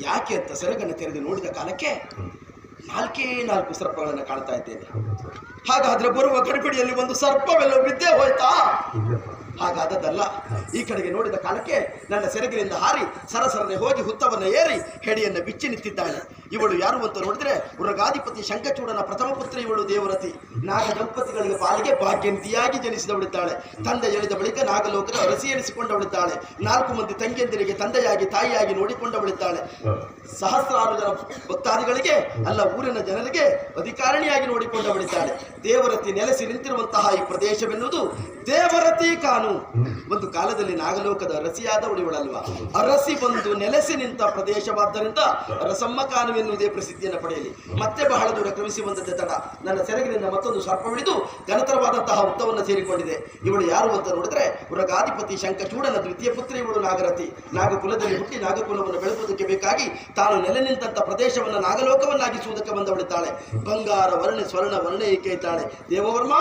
ಯಾಕೆ ಅಂತ ಸೆರಗನ್ನು ತೆರೆದು ನೋಡಿದ ಕಾಲಕ್ಕೆ ನಾಲ್ಕೇ ನಾಲ್ಕು ಸರ್ಪಗಳನ್ನು ಕಾಣ್ತಾ ಇದ್ದೇನೆ. ಹಾಗಾದ್ರೆ ಬರುವ ಗಡಿಬಿಡಿಯಲ್ಲಿ ಒಂದು ಸರ್ಪವೆಲ್ಲ ಬಿದ್ದೇ ಹೋಯ್ತಾ? ಹಾಗಾದದ್ದಲ್ಲ. ಈ ಕಡೆಗೆ ನೋಡಿದ ಕಾಲಕ್ಕೆ ನನ್ನ ಸೆರಗಿನಿಂದ ಹಾರಿ ಸರಸರನೆ ಹೋಗಿ ಹುತ್ತವನ್ನು ಏರಿ ಹೆಡಿಯನ್ನು ಬಿಚ್ಚಿ ನಿಂತಿದ್ದಾಳೆ. ಇವಳು ಯಾರು ಅಂತ ನೋಡಿದ್ರೆ ಉರಗಾಧಿಪತಿ ಶಂಕಚೂಡನ ಪ್ರಥಮ ಪುತ್ರಿ ಇವಳು ದೇವರತಿ. ನಾಗ ದಂಪತಿಗಳಿಗೆ ಪಾಲಿಗೆ ಭಾಗ್ಯಂತಿಯಾಗಿ ಜನಿಸಿದವಳಿದ್ದಾಳೆ. ತಂದೆ ಎಳೆದ ಬಳಿಕ ನಾಗಲೋಕದ ಅರಸಿ ಎನಿಸಿಕೊಂಡವಳಿದ್ದಾಳೆ. ನಾಲ್ಕು ಮಂದಿ ತಂಗಿಯಂದಿರಿಗೆ ತಂದೆಯಾಗಿ ತಾಯಿಯಾಗಿ ನೋಡಿಕೊಂಡವಳಿದ್ದಾಳೆ. ಸಹಸ್ರಾರು ಜನ ಭಕ್ತಾದಿಗಳಿಗೆ ಅಲ್ಲ, ಊರಿನ ಜನರಿಗೆ ಅಧಿಕಾರಿಣಿಯಾಗಿ ನೋಡಿಕೊಂಡವಳಿದ್ದಾಳೆ. ದೇವರತಿ ನೆಲೆಸಿ ನಿಂತಿರುವಂತಹ ಈ ಪ್ರದೇಶವೆನ್ನುವುದು ದೇವರತಿ ಕಾನು ಒಂದು ಕಾಲದಲ್ಲಿ ನಾಗಲೋಕದ ಅರಸಿಯಾದವಳು ಉಳಿವಳಲ್ವ? ಅರಸಿ ಬಂದು ನೆಲೆಸಿ ನಿಂತ ಪ್ರದೇಶವಾದ್ದರಿಂದ ರಸಮ್ಮ ಕಾನು ಎನ್ನುವುದೇ ಪ್ರಸಿದ್ಧಿಯನ್ನು ಪಡೆಯಲಿ. ಮತ್ತೆ ಬಹಳ ದೂರ ಕ್ರಮಿಸಿ ಬಂದದ್ದೇ ತಡ. ನನ್ನ ಸೆರಗಿನಿಂದ ಮತ್ತೊಂದು ಸರ್ಪ ಉಳಿದು ಘನತರವಾದಂತಹ ಹುತ್ತವನ್ನು ಸೇರಿಕೊಂಡಿದೆ. ಇವಳು ಯಾರು ಅಂತ ನೋಡಿದ್ರೆ ಉರಗಾಧಿಪತಿ ಶಂಖಚೂಡನ ದ್ವಿತೀಯ ಪುತ್ರಿ ಇವಳು ನಾಗರತಿ. ನಾಗಕುಲದಲ್ಲಿ ಹುಟ್ಟಿ ನಾಗಕುಲವನ್ನು ಬೆಳೆಸುವುದಕ್ಕೆ ಬೇಕಾಗಿ ತಾನು ನೆಲೆ ನಿಂತಹ ಪ್ರದೇಶವನ್ನು ನಾಗಲೋಕವನ್ನಾಗಿಸುವುದಕ್ಕೆ ಬಂದವಳಿದ್ದಾಳೆ. ಬಂಗಾರ ವರ್ಣ ಸ್ವರ್ಣ ವರ್ಣ ಏಕೆ ಇದ್ದಾಳೆ? ದೇವವರ್ಮ,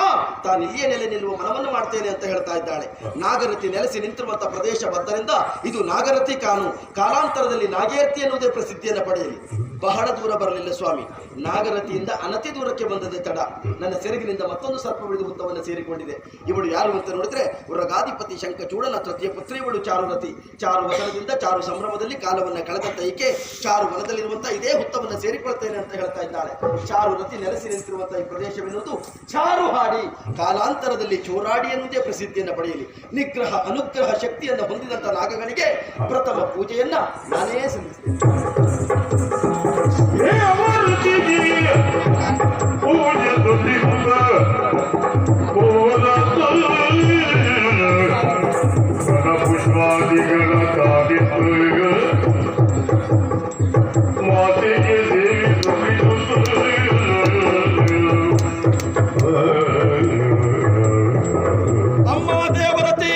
ತಾನು ಇಲ್ಲಿಯೇ ನೆಲೆ ನಿಲ್ಲುವ ಮನವನ್ನು ಮಾಡ್ತೇನೆ ಅಂತ ಹೇಳ್ತಾ ಇದ್ದಾಳೆ. ನಾಗರತಿ ನೆಲೆಸಿ ನಿಂತಿರುವಂತಹ ಬಂದರಿಂದ ಇದು ನಾಗರತಿ ಕಾನು ಕಾಲಾಂತರದಲ್ಲಿ ನಾಗೇರ್ತಿ ಎನ್ನುವುದೇ ಪ್ರಸಿದ್ಧಿಯನ್ನು ಪಡೆಯಲಿ. ಬಹಳ ದೂರ ಬರಲಿಲ್ಲ ಸ್ವಾಮಿ. ನಾಗರತಿಯಿಂದ ಅನತಿ ದೂರಕ್ಕೆ ಬಂದದೆ ತಡ. ನನ್ನ ಸೆರಗಿನಿಂದ ಮತ್ತೊಂದು ಸರ್ಪ ಬಿಡಿದು ಹುತ್ತವನ್ನು ಸೇರಿಕೊಂಡಿದೆ. ಇವಳು ಯಾರು ಅಂತ ನೋಡಿದ್ರೆ ಉರಗಾಧಿಪತಿ ಶಂಖಚೂಡನ ತೃತೀಯ ಪುತ್ರಿ, ಇವಳು ಚಾರುರತಿ. ಚಾರು ವಸನದಿಂದ ಚಾರು ಸಂಭ್ರಮದಲ್ಲಿ ಕಾಲವನ್ನು ಕಳೆದಂತ ಈಕೆ ಚಾರು ವನದಲ್ಲಿರುವಂತಹ ಇದೇ ಹುತ್ತವನ್ನು ಸೇರಿಕೊಳ್ತೇನೆ ಅಂತ ಹೇಳ್ತಾ ಇದ್ದಾಳೆ. ಚಾರು ರತಿ ನೆಲೆಸಿ ನಿಂತಿರುವಂತಹ ಈ ಪ್ರದೇಶವೆನ್ನುವುದು ಚಾರು ಹಾಡಿ. ಕಾಲಾಂತರದಲ್ಲಿ ಚೋರಾಡಿ ಎನ್ನುವುದೇ ಪ್ರಸಿದ್ಧಿಯನ್ನು ಪಡೆಯಲಿ. ನಿಗ್ರಹ, ಅನುಗ್ರಹ ಶಕ್ತಿಯನ್ನು ಹೊಂದಿದಂತ ನಾಗಗಳಿಗೆ ಪ್ರಥಮ ಪೂಜೆಯನ್ನ ನಾನೇ ಸಲ್ಲಿಸ್ತೇನೆ ಅಮ್ಮ ದೇವರತಿ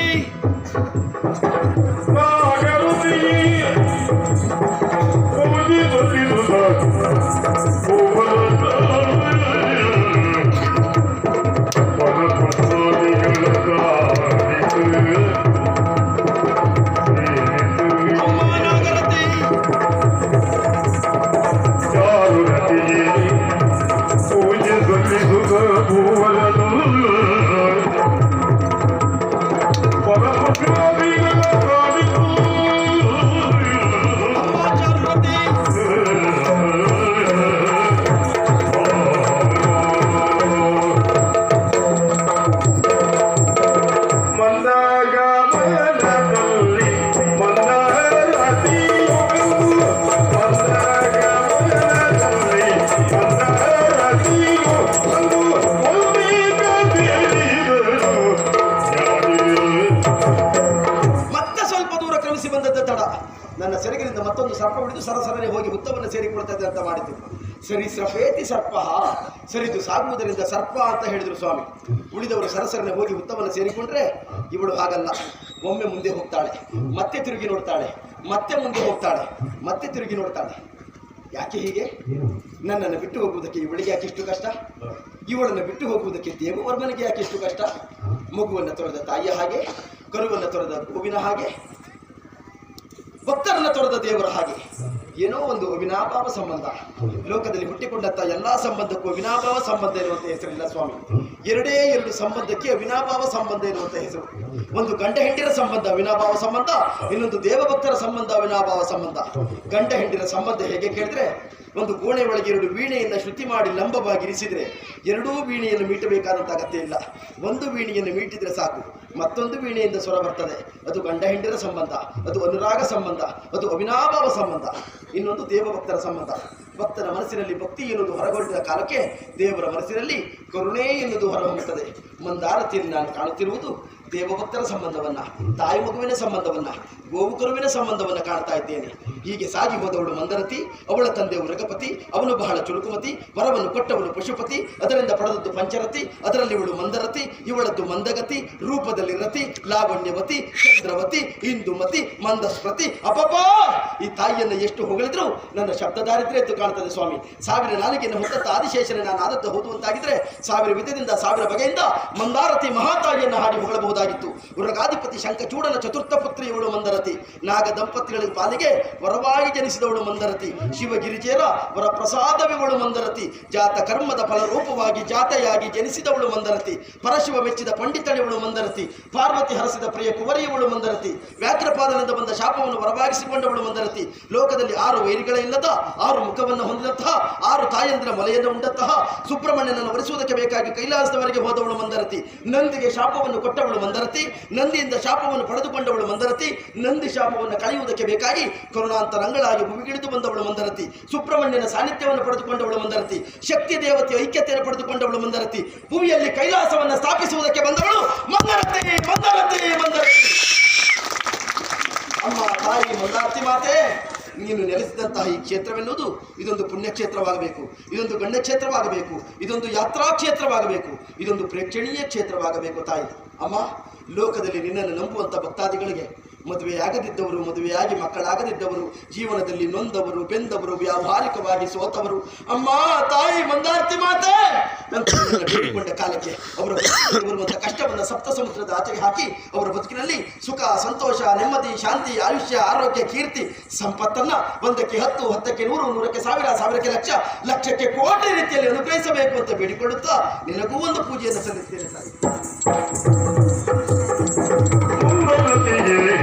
ಸರ್ಪ ಹಿಡಿದು ಸರಸರನೆ ಹೋಗಿ ಹುತ್ತವನ್ನು ಸೇರಿಕೊಳ್ತದೆ ಅಂತ ಮಾಡಿದ್ದು ಸರಿ ಸ್ರಫೇತಿ ಸರ್ಪ. ಸರಿದು ಸಾಗುವುದರಿಂದ ಸರ್ಪ ಅಂತ ಹೇಳಿದರು ಸ್ವಾಮಿ. ಉಳಿದವರು ಸರಸರನೆ ಹೋಗಿ ಹುತ್ತವನ್ನು ಸೇರಿಕೊಂಡ್ರೆ ಇವಳು ಹಾಗಲ್ಲ. ಒಮ್ಮೆ ಮುಂದೆ ಹೋಗ್ತಾಳೆ. ಮತ್ತೆ ತಿರುಗಿ ನೋಡ್ತಾಳೆ. ಮತ್ತೆ ಮುಂದೆ ಹೋಗ್ತಾಳೆ. ಮತ್ತೆ ತಿರುಗಿ ನೋಡ್ತಾಳೆ. ಯಾಕೆ ಹೀಗೆ? ನನ್ನನ್ನು ಬಿಟ್ಟು ಹೋಗುವುದಕ್ಕೆ ಇವಳಿಗೆ ಯಾಕೆ ಇಷ್ಟು ಕಷ್ಟ? ಇವಳನ್ನು ಬಿಟ್ಟು ಹೋಗುವುದಕ್ಕೆ ದೇವವರ್ಮನಿಗೆ ಯಾಕೆ ಇಷ್ಟು ಕಷ್ಟ? ಮಗುವನ್ನು ತೊರೆದ ತಾಯಿಯ ಹಾಗೆ, ಕರುವನ್ನು ತೊರೆದ ಗೋವಿನ ಹಾಗೆ ಭಕ್ತರನ್ನ ತೊರೆದ ದೇವರ ಹಾಗೆ. ಏನೋ ಒಂದು ವಿನಾಭಾವ ಸಂಬಂಧ. ಲೋಕದಲ್ಲಿ ಹುಟ್ಟಿಕೊಂಡಂತ ಎಲ್ಲಾ ಸಂಬಂಧಕ್ಕೂ ವಿನಾಭಾವ ಸಂಬಂಧ ಇರುವಂತ ಹೆಸರಿಲ್ಲ ಸ್ವಾಮಿ. ಎರಡೇ ಎರಡು ಸಂಬಂಧಕ್ಕೆ ವಿನಾಭಾವ ಸಂಬಂಧ ಇರುವಂತ ಹೆಸರು. ಒಂದು ಗಂಡ ಹೆಂಡಿರ ಸಂಬಂಧ ವಿನಾಭಾವ ಸಂಬಂಧ, ಇನ್ನೊಂದು ದೇವಭಕ್ತರ ಸಂಬಂಧ ವಿನಾಭಾವ ಸಂಬಂಧ. ಗಂಡ ಹೆಂಡಿನ ಸಂಬಂಧ ಹೇಗೆ ಕೇಳಿದ್ರೆ, ಒಂದು ಕೋಣೆ ಒಳಗೆ ಎರಡು ವೀಣೆಯನ್ನು ಶ್ರುತಿ ಮಾಡಿ ಲಂಬವಾಗಿ ಇರಿಸಿದ್ರೆ ಎರಡೂ ವೀಣೆಯನ್ನು ಮೀಟಬೇಕಾದಂತ ಅಗತ್ಯ ಇಲ್ಲ. ಒಂದು ವೀಣೆಯನ್ನು ಮೀಟಿದ್ರೆ ಸಾಕು. ಮತ್ತೊಂದು ವೀಣೆಯಿಂದ ಸ್ವರ ಬರ್ತದೆ. ಅದು ಗಂಡ ಹೆಂಡಿರ ಸಂಬಂಧ, ಅದು ಅನುರಾಗ ಸಂಬಂಧ, ಅದು ಅವಿನಾಭಾವ ಸಂಬಂಧ, ಇನ್ನೊಂದು ದೇವಭಕ್ತರ ಸಂಬಂಧ. ಭಕ್ತರ ಮನಸ್ಸಿನಲ್ಲಿ ಭಕ್ತಿ ಎನ್ನುವುದು ಹೊರಗೊಂಡಿದ್ದ ಕಾಲಕ್ಕೆ ದೇವರ ಮನಸ್ಸಿನಲ್ಲಿ ಕರುಣೆ ಎನ್ನುವುದು ಹೊರಹೊಮ್ಮುತ್ತದೆ. ಮಂದಾರತಿಯಲ್ಲಿ ನಾನು ಕಾಣುತ್ತಿರುವುದು ದೇವಭಕ್ತರ ಸಂಬಂಧವನ್ನ, ತಾಯಿ ಮಗುವಿನ ಸಂಬಂಧವನ್ನ, ಗೋವು ಕರುವಿನ ಸಂಬಂಧವನ್ನ ಕಾಣ್ತಾ ಇದ್ದೇನೆ. ಹೀಗೆ ಸಾಗಿ ಹೋದವಳು ಮಂದರತಿ, ಅವಳ ತಂದೆ ಉರಗಪತಿ ಅವನು ಬಹಳ ಚುರುಕುಮತಿ, ವರವನ್ನು ಕೊಟ್ಟವನು ಪಶುಪತಿ, ಅದರಿಂದ ಪಡೆದದ್ದು ಪಂಚರತಿ, ಅದರಲ್ಲಿ ಇವಳು ಮಂದರತಿ, ಇವಳದ್ದು ಮಂದಗತಿ, ರೂಪದಲ್ಲಿ ರತಿ ಲಾವಣ್ಯವತಿ ಚಂದ್ರವತಿ ಇಂದುಮತಿ ಮಂದಸ್ಮೃತಿ, ಅಪಪ! ಈ ತಾಯಿಯನ್ನು ಎಷ್ಟು ಹೊಗಳಿದ್ರು? ನನ್ನ ಶಬ್ದ ದಾರಿದ್ರ್ಯ ಎದ್ದು ಕಾಣ್ತದೆ ಸ್ವಾಮಿ. ಸಾವಿರ ನಾಲಿಗೆಯನ್ನು ಹೊತ್ತ ಆದಿಶೇಷನ ನಾನು ಆದತ್ತ ಹೋದುವಂತಾಗಿದ್ರೆ ಸಾವಿರ ವಿಧದಿಂದ, ಸಾವಿರ ಬಗೆಯಿಂದ ಮಂದಾರತಿ ಮಹಾತಾಯಿಯನ್ನು ಹಾಡಿ ಹೊಗಳಬಹುದಾಗಿತ್ತು. ಉರಗಾಧಿಪತಿ ಶಂಕಚೂಡನ ಚತುರ್ಥ ಪುತ್ರಿ ಇವಳು ಮಂದರತಿ ನಾಗ ದಂಪತಿಗಳ ಪಾಲಿಗೆ ವರವಾಗಿ ಜನಿಸಿದವಳು ಮಂದರತಿ ಶಿವಗಿರಿಜೇರ ವರ ಪ್ರಸಾದವಿವಳು ಮಂದರತಿ ಜಾತ ಕರ್ಮದ ಫಲರೂಪವಾಗಿ ಜಾತೆಯಾಗಿ ಜನಿಸಿದವಳು ಮಂದರತಿ ಪರಶಿವ ಮೆಚ್ಚಿದ ಪಂಡಿತಳಿವಳು ಮಂದರತಿ ಪಾರ್ವತಿ ಹರಸಿದ ಪ್ರಿಯ ಕುವರಿಯವಳು ಮಂದರತಿ. ವ್ಯಾಘ್ರಪಾದನಿಂದ ಬಂದ ಶಾಪವನ್ನು ಹೊರಬಾಗಿಸಿಕೊಂಡವಳು ಮಂದರತಿ. ಲೋಕದಲ್ಲಿ ಆರು ವೈರಿಗಳ ಇಲ್ಲದ, ಆರು ಮುಖವನ್ನು ಹೊಂದಿದಂತಹ, ಆರು ತಾಯಂದಿರ ಮಲೆಯನ್ನು ಉಂಡಂತಹ, ಸುಬ್ರಹ್ಮಣ್ಯನನ್ನು ಒರೆಸುವುದಕ್ಕೆ ಬೇಕಾಗಿ ಕೈಲಾಸದವರೆಗೆ ಹೋದವಳು ಮಂದರತಿ. ನಂದಿಗೆ ಶಾಪವನ್ನು ಕೊಟ್ಟವಳು ಮಂದರತಿ. ನಂದಿಯಿಂದ ಶಾಪವನ್ನು ಪಡೆದುಕೊಂಡವಳು ಮಂದರತಿ. ನಂದಿ ಶಾಪವನ್ನು ಕಳೆಯುವುದಕ್ಕೆ ಬೇಕಾಗಿ ಕರುಣಾಂತರಂಗಳಾಗಿ ಭೂಮಿಗಿಳಿದು ಬಂದವಳು ಮಂದರತಿ. ಸುಬ್ರಹ್ಮಣ್ಯನ ಸಾನ್ನಿಧ್ಯವನ್ನು ಪಡೆದುಕೊಂಡವಳು ಮಂದರತಿ. ಶಕ್ತಿ ದೇವತೆ ಐಕ್ಯತೆಯನ್ನು ಪಡೆದುಕೊಂಡವಳು ಮಂದರತಿ. ಭೂಮಿಯಲ್ಲಿ ಕೈಲಾಸವನ್ನು ಸ್ಥಾಪಿಸುವುದಕ್ಕೆ ಬಂದವಳು ಮಂದರತಿ. ಮಂದರತಿ ಮಂದರತಿ ಅಮ್ಮ ತಾಯಿ ಮಂದಾರ್ತಿ ಮಾತೆ, ನೀನು ನೆಲೆಸಿದಂತಹ ಈ ಕ್ಷೇತ್ರವೆನ್ನುವುದು ಇದೊಂದು ಪುಣ್ಯಕ್ಷೇತ್ರವಾಗಬೇಕು, ಇದೊಂದು ಗಣ್ಯ ಕ್ಷೇತ್ರವಾಗಬೇಕು ಇದೊಂದು ಯಾತ್ರಾ ಕ್ಷೇತ್ರವಾಗಬೇಕು ಇದೊಂದು ಪ್ರೇಕ್ಷಣೀಯ ಕ್ಷೇತ್ರವಾಗಬೇಕು ತಾಯಿ. ಅಮ್ಮ, ಲೋಕದಲ್ಲಿ ನಿನ್ನನ್ನು ನಂಬುವಂಥ ಭಕ್ತಾದಿಗಳಿಗೆ ಮದುವೆಯಾಗದಿದ್ದವರು, ಮದುವೆಯಾಗಿ ಮಕ್ಕಳಾಗದಿದ್ದವರು, ಜೀವನದಲ್ಲಿ ನೊಂದವರು, ಬೆಂದವರು, ವ್ಯಾವಹಾರಿಕವಾಗಿ ಸೋತವರು. ಅಮ್ಮ, ತಾಯಿ, ಮಂದಾರ್ತಿ ಮಾತೆ! ಬೇಡಿಕೊಂಡ ಕಾಲಕ್ಕೆ ಅವರ ಬರುವಂತಹ ಕಷ್ಟವನ್ನು ಸಪ್ತ ಸಮುದ್ರದ ಆಚೆಗೆ ಹಾಕಿ ಅವರ ಬದುಕಿನಲ್ಲಿ ಸುಖ, ಸಂತೋಷ, ನೆಮ್ಮದಿ, ಶಾಂತಿ, ಆಯುಷ್ಯ, ಆರೋಗ್ಯ, ಕೀರ್ತಿ ಸಂಪತ್ತನ್ನ ಒಂದಕ್ಕೆ ಹತ್ತು, ಹತ್ತಕ್ಕೆ ನೂರು, ನೂರಕ್ಕೆ ಸಾವಿರ, ಸಾವಿರಕ್ಕೆ ಲಕ್ಷ, ಲಕ್ಷಕ್ಕೆ ಕೋಟಿ ರೀತಿಯಲ್ಲಿ ಅನುಗ್ರಹಿಸಬೇಕು ಅಂತ ಬೇಡಿಕೊಳ್ಳುತ್ತಾ ನಿನಗೂ ಒಂದು ಪೂಜೆಯನ್ನು ಸಲ್ಲಿಸ್ತೇನೆ ತಾಯಿ. ಮಂಗಳತೆಯೇ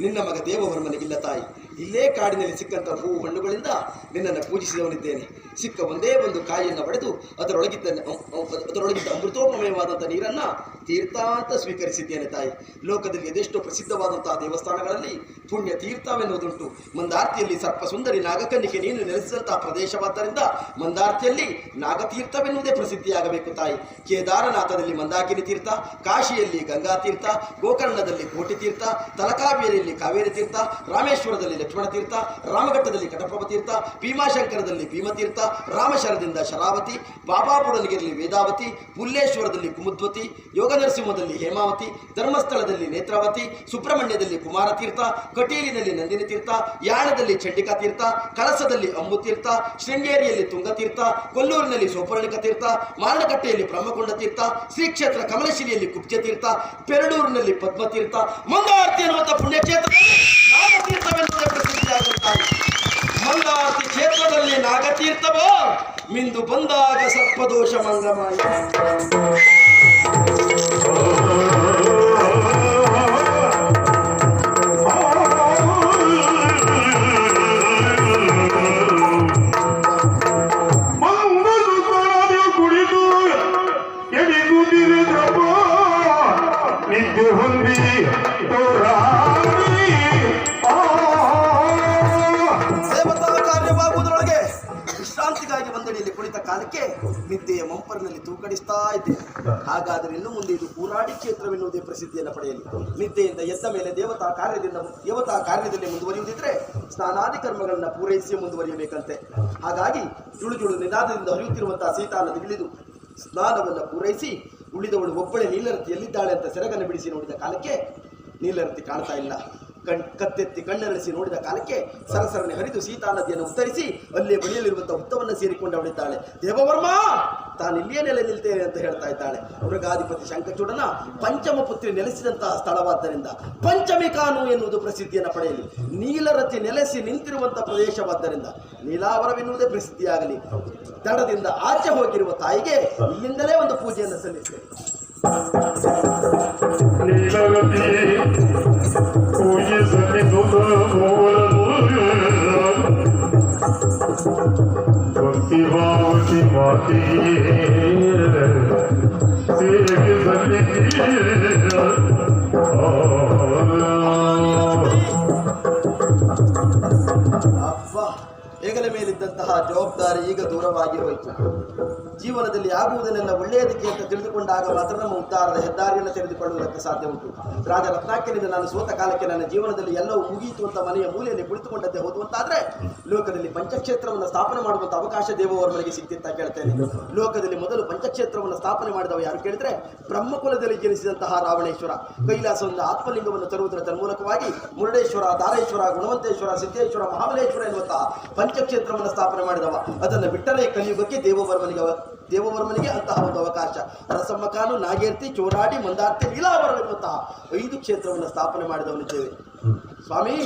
ನಿನ್ನ ಮಗ ದೇವವರ್ಮನಿಗಿಲ್ಲ ತಾಯಿ. ಇಲ್ಲೇ ಕಾಡಿನಲ್ಲಿ ಸಿಕ್ಕಂತ ಹೂವು ಹಣ್ಣುಗಳಿಂದ ನಿನ್ನನ್ನು ಪೂಜಿಸಿದವನಿದ್ದೇನೆ. ಸಿಕ್ಕ ಒಂದೇ ಒಂದು ಕಾಯಿಯನ್ನು ಪಡೆದು ಅದರೊಳಗಿದ್ದ ಅದರೊಳಗಿದ್ದ ಅಮೃತೋಪಮಯವಾದಂಥ ನೀರನ್ನ ತೀರ್ಥಾಂತ ಸ್ವೀಕರಿಸಿದ್ದೇನೆ ತಾಯಿ. ಲೋಕದಲ್ಲಿ ಅದೆಷ್ಟೋ ಪ್ರಸಿದ್ಧವಾದಂತಹ ದೇವಸ್ಥಾನಗಳಲ್ಲಿ ಪುಣ್ಯ ತೀರ್ಥವೆನ್ನುವುದುಂಟು. ಮಂದಾರ್ತಿಯಲ್ಲಿ ಸರ್ಪ ಸುಂದರಿ ನಾಗಕನ್ನಿಕೆ ನೀನು ನೆಲೆಸಿದಂತಹ ಪ್ರದೇಶವಾದ್ದರಿಂದ ಮಂದಾರ್ತಿಯಲ್ಲಿ ನಾಗತೀರ್ಥವೆನ್ನುವುದೇ ಪ್ರಸಿದ್ಧಿಯಾಗಬೇಕು ತಾಯಿ. ಕೇದಾರನಾಥದಲ್ಲಿ ಮಂದಾಕಿನಿ ತೀರ್ಥ, ಕಾಶಿಯಲ್ಲಿ ಗಂಗಾ ತೀರ್ಥ, ಗೋಕರ್ಣದಲ್ಲಿ ಕೋಟಿ ತೀರ್ಥ, ತಲಕಾವೇರಿಯಲ್ಲಿ ಕಾವೇರಿ ತೀರ್ಥ, ರಾಮೇಶ್ವರದಲ್ಲಿ ಲಕ್ಷ್ಮಣ ತೀರ್ಥ, ರಾಮಘಟ್ಟದಲ್ಲಿ ಕಟಪ್ರಭ ತೀರ್ಥ, ಭೀಮಾಶಂಕರದಲ್ಲಿ ಭೀಮತೀರ್ಥ ರಾಮಶರದಿಂದ ಶರಾವತಿ ಬಾಬಾಪುರನಿಗಿರಲಿ ವೇದಾವತಿ ಪುಲ್ಲೇಶ್ವರದಲ್ಲಿ ಕುಮುದ್ವತಿ ಯೋಗ ನರಸಿಂಹದಲ್ಲಿ ಹೇಮಾವತಿ, ಧರ್ಮಸ್ಥಳದಲ್ಲಿ ನೇತ್ರಾವತಿ, ಸುಬ್ರಹ್ಮಣ್ಯದಲ್ಲಿ ಕುಮಾರ ತೀರ್ಥ ಕಟೀಲಿನಲ್ಲಿ ನಂದಿನಿ ತೀರ್ಥ ಯಾಣದಲ್ಲಿ ಚಂಡಿಕಾ ತೀರ್ಥ ಕಳಸದಲ್ಲಿ ಅಂಬು ತೀರ್ಥ ಶೃಂಗೇರಿಯಲ್ಲಿ ತುಂಗತೀರ್ಥ, ಕೊಲ್ಲೂರಿನಲ್ಲಿ ಸೋಪರ್ಣಿಕ ತೀರ್ಥ ಮಾರಣಕಟ್ಟೆಯಲ್ಲಿ ಬ್ರಹ್ಮಕೊಂಡ ತೀರ್ಥ ಶ್ರೀ ಕ್ಷೇತ್ರ ಕಮಲಶಿಲಿಯಲ್ಲಿ ಕುಬ್ಜ ತೀರ್ಥ ಪೆರಡೂರಿನಲ್ಲಿ ಪದ್ಮತೀರ್ಥ ಮಂಗಾರ್ತಿ ಪುಣ್ಯಕ್ಷೇತ್ರ ಪುಣ್ಯಕ್ಷೇತ್ರದಲ್ಲಿ ನಾಗತೀರ್ಥವೆನ್ನುವುದೇ ಮಂಗಾರ್ತಿ ಕ್ಷೇತ್ರದಲ್ಲಿ ನಾಗತೀರ್ಥವೋ ಮಿಂದು ಬಂದಾಗ ಸರ್ಪದೋಷ ಮಂಗಮಾಯ ಕಾಲಕ್ಕೆ ನಿದ್ದೆಯ ಮಂಪರಿನಲ್ಲಿ ತೂಕಡಿಸ್ತಾ ಇದ್ದೆ. ಹಾಗಾದರೆ ಇನ್ನು ಮುಂದೆ ಇದು ಪೂರಾಡಿ ಕ್ಷೇತ್ರವೆನ್ನುವುದೇ ಪ್ರಸಿದ್ಧಿಯನ್ನು ಪಡೆಯಲಿ. ನಿದ್ದೆಯಿಂದ ಎದ್ದ ಮೇಲೆ ದೇವತಾ ಕಾರ್ಯದಿಂದ ದೇವತಾ ಕಾರ್ಯದಲ್ಲಿ ಮುಂದುವರಿಯುವುದಿದ್ರೆ ಸ್ನಾನಾದಿ ಕರ್ಮಗಳನ್ನು ಪೂರೈಸಿ ಮುಂದುವರಿಯಬೇಕಂತೆ. ಹಾಗಾಗಿ ಜುಳು ಜುಳು ನಿನಾದದಿಂದ ಹರಿಯುತ್ತಿರುವಂತಹ ಸೀತಾ ಇಳಿದು ಸ್ನಾನವನ್ನು ಪೂರೈಸಿ ಉಳಿದವಳು ಒಬ್ಬಳೆ ನೀಲರತಿ ಎಲ್ಲಿದ್ದಾಳೆ ಅಂತ ಸೆರಗನ್ನು ಬಿಡಿಸಿ ನೋಡಿದ ಕಾಲಕ್ಕೆ ನೀಲರತಿ ಕಾಣ್ತಾ ಇಲ್ಲ. ಕಣ್ ಕತ್ತೆತ್ತಿ ಕಣ್ಣರಳಿಸಿ ನೋಡಿದ ಕಾಲಕ್ಕೆ ಸರಸರನೆ ಹರಿದು ಸೀತಾ ನದಿಯನ್ನು ಉತ್ತರಿಸಿ ಅಲ್ಲೇ ಬಳಿಯಲ್ಲಿರುವಂತಹ ಹುತ್ತವನ್ನು ಸೇರಿಕೊಂಡವಳಿದ್ದಾಳೆ ದೇವವರ್ಮ, ತಾನು ಇಲ್ಲಿಯೇ ನೆಲೆ ನಿಲ್ತೇನೆ ಅಂತ ಹೇಳ್ತಾ ಇದ್ದಾಳೆ. ಮೃಗಾಧಿಪತಿ ಶಂಕಚೂಡನ ಪಂಚಮ ಪುತ್ರಿ ನೆಲೆಸಿದಂತಹ ಸ್ಥಳವಾದ್ದರಿಂದ ಪಂಚಮಿ ಕಾನು ಎನ್ನುವುದು ಪ್ರಸಿದ್ಧಿಯನ್ನು ಪಡೆಯಲಿ. ನೀಲರತಿ ನೆಲೆಸಿ ನಿಂತಿರುವಂತಹ ಪ್ರದೇಶವಾದ್ದರಿಂದ ನೀಲಾವರವೆನ್ನುವುದೇ ಪ್ರಸಿದ್ಧಿಯಾಗಲಿ. ದಡದಿಂದ ಆಚೆ ಹೋಗಿರುವ ತಾಯಿಗೆ ಇಲ್ಲಿಂದಲೇ ಒಂದು ಪೂಜೆಯನ್ನು ಸಲ್ಲಿಸ್ತೇವೆ ನೀಲವತಿ ಪೂಜೆ ಸಲ್ಲಿಸುತ್ತ ಮೂಲನು ಭಕ್ತಿ ಭಾವತಿ ಮಾತೆಯೇ ಸೇವೆ ಸಲ್ಲಿಸಿ ಅಬ್ಬಾ ಈಗ ಹೆಗಲ ಮೇಲಿದ್ದಂತಹ ಜವಾಬ್ದಾರಿ ಈಗ ದೂರವಾಗಿ ಹೋಯಿತು ಜೀವನದಲ್ಲಿ ಆಗುವುದನ್ನೆಲ್ಲ ಒಳ್ಳೆಯದಕ್ಕೆ ಅಂತ ತಿಳಿದುಕೊಂಡಾಗ ಮಾತ್ರ ನಮ್ಮ ಉದ್ಧಾರದ ಹೆದ್ದಾರಿಯನ್ನು ತೆಗೆದುಕೊಳ್ಳುವುದಕ್ಕೆ ಸಾಧ್ಯ ಉಂಟು. ರಾಜ ರತ್ನಾಕ್ಯನಿಂದ ನಾನು ಸೋತ ಕಾಲಕ್ಕೆ ನನ್ನ ಜೀವನದಲ್ಲಿ ಎಲ್ಲವೂ ಮುಗಿಯಿತು ಅಂತ ಮನೆಯ ಮೂಲೆಯಲ್ಲಿ ಕುಳಿತುಕೊಂಡಂತೆ ಹೋದುವಂತಾದ್ರೆ ಲೋಕದಲ್ಲಿ ಪಂಚಕ್ಷೇತ್ರವನ್ನು ಸ್ಥಾಪನೆ ಮಾಡುವಂತ ಅವಕಾಶ ದೇವವರ್ಮನಿಗೆ ಸಿಕ್ತಿತ್ತ ಕೇಳ್ತೇನೆ. ಲೋಕದಲ್ಲಿ ಮೊದಲು ಪಂಚಕ್ಷೇತ್ರವನ್ನು ಸ್ಥಾಪನೆ ಮಾಡಿದವ ಯಾರು ಕೇಳಿದ್ರೆ, ಬ್ರಹ್ಮಕುಲದಲ್ಲಿ ಜನಿಸಿದಂತಹ ರಾವಣೇಶ್ವರ. ಕೈಲಾಸದಿಂದ ಆತ್ಮಲಿಂಗವನ್ನು ತರುವುದರ ತನ್ಮೂಲಕವಾಗಿ ಮುರುಡೇಶ್ವರ, ದಾರೇಶ್ವರ, ಗುಣವಂತೇಶ್ವರ, ಸಿದ್ದೇಶ್ವರ, ಮಹಾಬಲೇಶ್ವರ ಎನ್ನುವಂತಹ ಪಂಚಕ್ಷೇತ್ರವನ್ನು ಸ್ಥಾಪನೆ ಮಾಡಿದವ. ಅದನ್ನು ಬಿಟ್ಟರೆ ಕಲಿಯುಗಕ್ಕೆ ದೇವವರ್ಮನಿಗೆ ದೇವವರ್ಮನಿಗೆ ಅಂತಹ ಒಂದು ಅವಕಾಶ. ರಸಮ್ಮಕಾನು ನಾಗೇರ್ತಿ ಚೋರಾಡಿ ಮಂದಾರ್ತಿ ಲೀಲಾವರ್ಮ ಎನ್ನುವಂತಹ ಐದು ಕ್ಷೇತ್ರವನ್ನು ಸ್ಥಾಪನೆ ಮಾಡಿದವನಿದ್ದೇವೆ. ಸ್ವಾಮಿ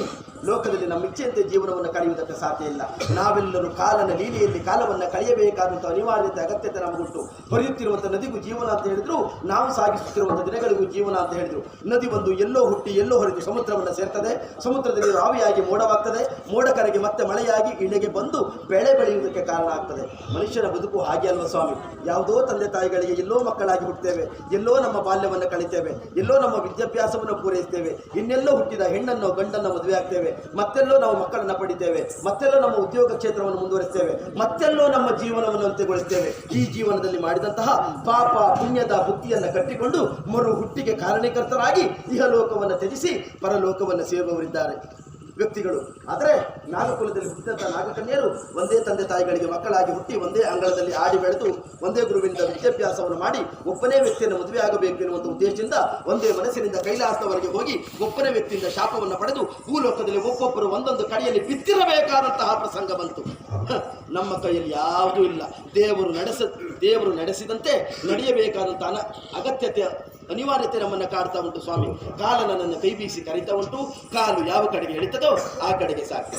ಲೋಕದಲ್ಲಿ ನಮ್ಮ ಇಚ್ಛೆಯಂತೆ ಜೀವನವನ್ನು ಕಳೆಯುವುದಕ್ಕೆ ಸಾಧ್ಯ ಇಲ್ಲ. ನಾವೆಲ್ಲರೂ ಕಾಲನ ಲೀಲೆಯಲ್ಲಿ ಕಾಲವನ್ನು ಕಳೆಯಬೇಕಾದಂಥ ಅನಿವಾರ್ಯತೆ, ಅಗತ್ಯತೆ ನಮಗುಂಟು. ಹರಿಯುತ್ತಿರುವಂಥ ನದಿಗೂ ಜೀವನ ಅಂತ ಹೇಳಿದ್ರು, ನಾವು ಸಾಗಿಸುತ್ತಿರುವಂಥ ದಿನಗಳಿಗೂ ಜೀವನ ಅಂತ ಹೇಳಿದ್ರು. ನದಿ ಒಂದು ಎಲ್ಲೋ ಹುಟ್ಟಿ, ಎಲ್ಲೋ ಹರಿದು ಸಮುದ್ರವನ್ನು ಸೇರ್ತದೆ. ಸಮುದ್ರದಲ್ಲಿ ರಾವಿಯಾಗಿ ಮೋಡವಾಗ್ತದೆ. ಮೋಡ ಕರೆಗೆ ಮತ್ತೆ ಮಳೆಯಾಗಿ ಇಳೆಗೆ ಬಂದು ಬೆಳೆ ಬೆಳೆಯುವುದಕ್ಕೆ ಕಾರಣ ಆಗ್ತದೆ. ಮನುಷ್ಯನ ಬದುಕು ಹಾಗೆ ಅಲ್ವ ಸ್ವಾಮಿ? ಯಾವುದೋ ತಂದೆ ತಾಯಿಗಳಿಗೆ ಎಲ್ಲೋ ಮಕ್ಕಳಾಗಿ ಹುಟ್ಟುತ್ತೇವೆ. ಎಲ್ಲೋ ನಮ್ಮ ಬಾಲ್ಯವನ್ನು ಕಳಿತೇವೆ. ಎಲ್ಲೋ ನಮ್ಮ ವಿದ್ಯಾಭ್ಯಾಸವನ್ನು ಪೂರೈಸ್ತೇವೆ. ಇನ್ನೆಲ್ಲೋ ಹುಟ್ಟಿದ ಹೆಣ್ಣನ್ನು ಗಂಡನ್ನು ಮದುವೆ ಆಗ್ತೇವೆ. ಮತ್ತೆಲ್ಲೋ ನಾವು ಮಕ್ಕಳನ್ನು ಪಡಿತೇವೆ. ಮತ್ತೆಲ್ಲೋ ನಮ್ಮ ಉದ್ಯೋಗ ಕ್ಷೇತ್ರವನ್ನು ಮುಂದುವರಿಸ್ತೇವೆ. ಮತ್ತೆಲ್ಲೋ ನಮ್ಮ ಜೀವನವನ್ನು ಅಂತ್ಯಗೊಳಿಸ್ತೇವೆ. ಈ ಜೀವನದಲ್ಲಿ ಮಾಡಿದಂತಹ ಪಾಪ ಪುಣ್ಯದ ಬುದ್ಧಿಯನ್ನು ಕಟ್ಟಿಕೊಂಡು ಮರು ಹುಟ್ಟಿಗೆ ಕಾರಣೀಕರ್ತರಾಗಿ ಇಹಲೋಕವನ್ನು ತ್ಯಜಿಸಿ ಪರಲೋಕವನ್ನು ಸೇರುವವರಿದ್ದಾರೆ. ವ್ಯಕ್ತಿಗಳು. ಆದರೆ ನಾಗಕುಲದಲ್ಲಿ ಹುಟ್ಟಿದಂಥ ನಾಗಕನ್ಯರು ಒಂದೇ ತಂದೆ ತಾಯಿಗಳಿಗೆ ಮಕ್ಕಳಾಗಿ ಹುಟ್ಟಿ ಒಂದೇ ಅಂಗಳದಲ್ಲಿ ಆಡಿ ಬೆಳೆದು ಒಂದೇ ಗುರುವಿನಿಂದ ವಿದ್ಯಾಭ್ಯಾಸವನ್ನು ಮಾಡಿ ಒಬ್ಬನೇ ವ್ಯಕ್ತಿಯನ್ನು ಮದುವೆ ಆಗಬೇಕು ಉದ್ದೇಶದಿಂದ ಒಂದೇ ಮನಸ್ಸಿನಿಂದ ಕೈಲಾಸದವರೆಗೆ ಹೋಗಿ ಒಬ್ಬನೇ ವ್ಯಕ್ತಿಯಿಂದ ಶಾಪವನ್ನು ಪಡೆದು ಭೂಲೋಕದಲ್ಲಿ ಒಬ್ಬೊಬ್ಬರು ಒಂದೊಂದು ಕಡೆಯಲ್ಲಿ ಬಿತ್ತಿರಬೇಕಾದಂತಹ ಪ್ರಸಂಗ ಬಂತು. ನಮ್ಮ ಕೈಯಲ್ಲಿ ಯಾವುದೂ ಇಲ್ಲ. ದೇವರು ನಡೆಸ, ದೇವರು ನಡೆಸಿದಂತೆ ನಡೆಯಬೇಕಾದಂಥ ಅಗತ್ಯತೆ ಅನಿವಾರ್ಯತೆ ನಮ್ಮನ್ನು ಕಾಡ್ತಾ ಉಂಟು, ಸ್ವಾಮಿ. ಕಾಲ ನನ್ನನ್ನು ಕೈ ಬೀಸಿ ಕರೀತಾ ಉಂಟು, ಕಾಲು ಯಾವ ಕಡೆಗೆ ಎಳಿತದೋ ಆ ಕಡೆಗೆ ಸಾಕು.